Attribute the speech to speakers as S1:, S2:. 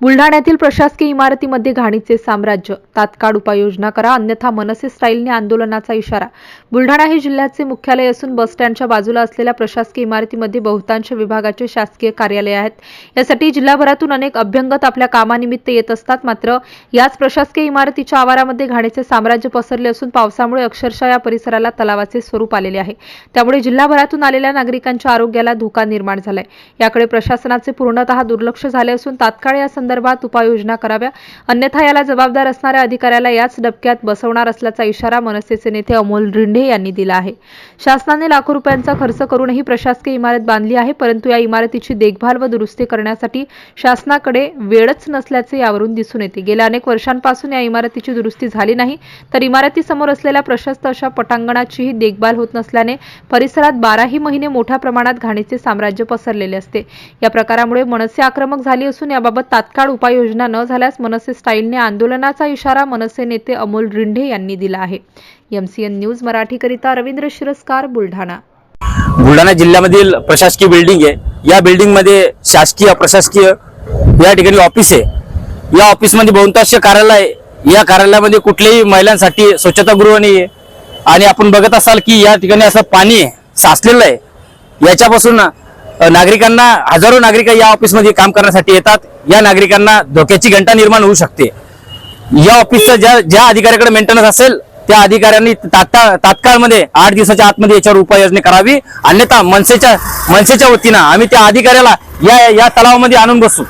S1: बुलढाण्यातील प्रशासकीय इमारतीमध्ये घाणीचे साम्राज्य तात्काळ उपाययोजना करा अन्यथा मनसे स्टाईलने आंदोलनाचा इशारा. बुलढाणा हे जिल्ह्याचे मुख्यालय असून बसस्टँडच्या बाजूला असलेल्या प्रशासकीय इमारतीमध्ये बहुतांश विभागाचे शासकीय कार्यालय आहेत. यासाठी जिल्हाभरातून अनेक अभ्यंगत आपल्या कामानिमित्त येत असतात. मात्र याच प्रशासकीय इमारतीच्या आवारामध्ये घाणीचे साम्राज्य पसरले असून पावसामुळे अक्षरशः या परिसराला तलावाचे स्वरूप आलेले आहे. त्यामुळे जिल्हाभरातून आलेल्या नागरिकांच्या आरोग्याला धोका निर्माण झालाय. याकडे प्रशासनाचे पूर्णतः दुर्लक्ष झाले असून तात्काळ या संदर्भात उपाययोजना कराव्या. अन्यथा याला जबाबदार असणाऱ्या अधिकाऱ्याला याच डबक्यात बसवणार असल्याचा इशारा मनसेचे नेते अमोल रिंढे यांनी दिला आहे. शासनाने लाखो रुपयांचा खर्च करूनही प्रशासकीय इमारत बांधली आहे परंतु या इमारतीची देखभाल व दुरुस्ती करण्यासाठी शासनाकडे वेळच नसल्याचे यावरून दिसून येते. गेल्या अनेक वर्षांपासून या इमारतीची दुरुस्ती झाली नाही तर इमारतीसमोर असलेल्या प्रशस्त अशा पटांगणाचीही देखभाल होत नसल्याने परिसरात बाराही महिने मोठ्या प्रमाणात घाणीचे साम्राज्य पसरलेले असते. या प्रकारामुळे मनसे आक्रमक झाली असून याबाबत तात्काळ उपाययोजना न झाल्यास मनसे स्टाईलने आंदोलनाचा इशारा मनसे नेते अमोल रिंढे यांनी दिला आहे. एमसीएन न्यूज मराठीकरिता रवींद्र शिरस्कार बुलढाणा.
S2: बुलढाणा जिल्ह्यामधील प्रशासकीय बिल्डिंग आहे. या बिल्डिंगमध्ये शासकीय प्रशासकीय या ठिकाणी ऑफिस आहे. या ऑफिसमध्ये बहुतांश कार्यालय या कार्यालयामध्ये कुठल्याही महिलांसाठी स्वच्छतागृह नाही आहे. आणि आपण बघत असाल की या ठिकाणी असं पाणी आहे, साचलेलं आहे. याच्यापासून नागरिकांना हजारो नागरिक या ऑफिसमध्ये काम करण्यासाठी येतात. या नागरिकांना धोक्याची घंटा निर्माण होऊ शकते. या ऑफिसचा ज्या ज्या अधिकाऱ्याकडे मेंटेनन्स असेल त्या अधिकाऱ्यांनी तात्काळ तात्काळमध्ये आठ दिवसाच्या आतमध्ये याच्यावर उपाययोजना करावी. अन्यथा मनसेच्या मनसेच्या वतीनं आम्ही त्या अधिकाऱ्याला या या तलावामध्ये आणून बसू.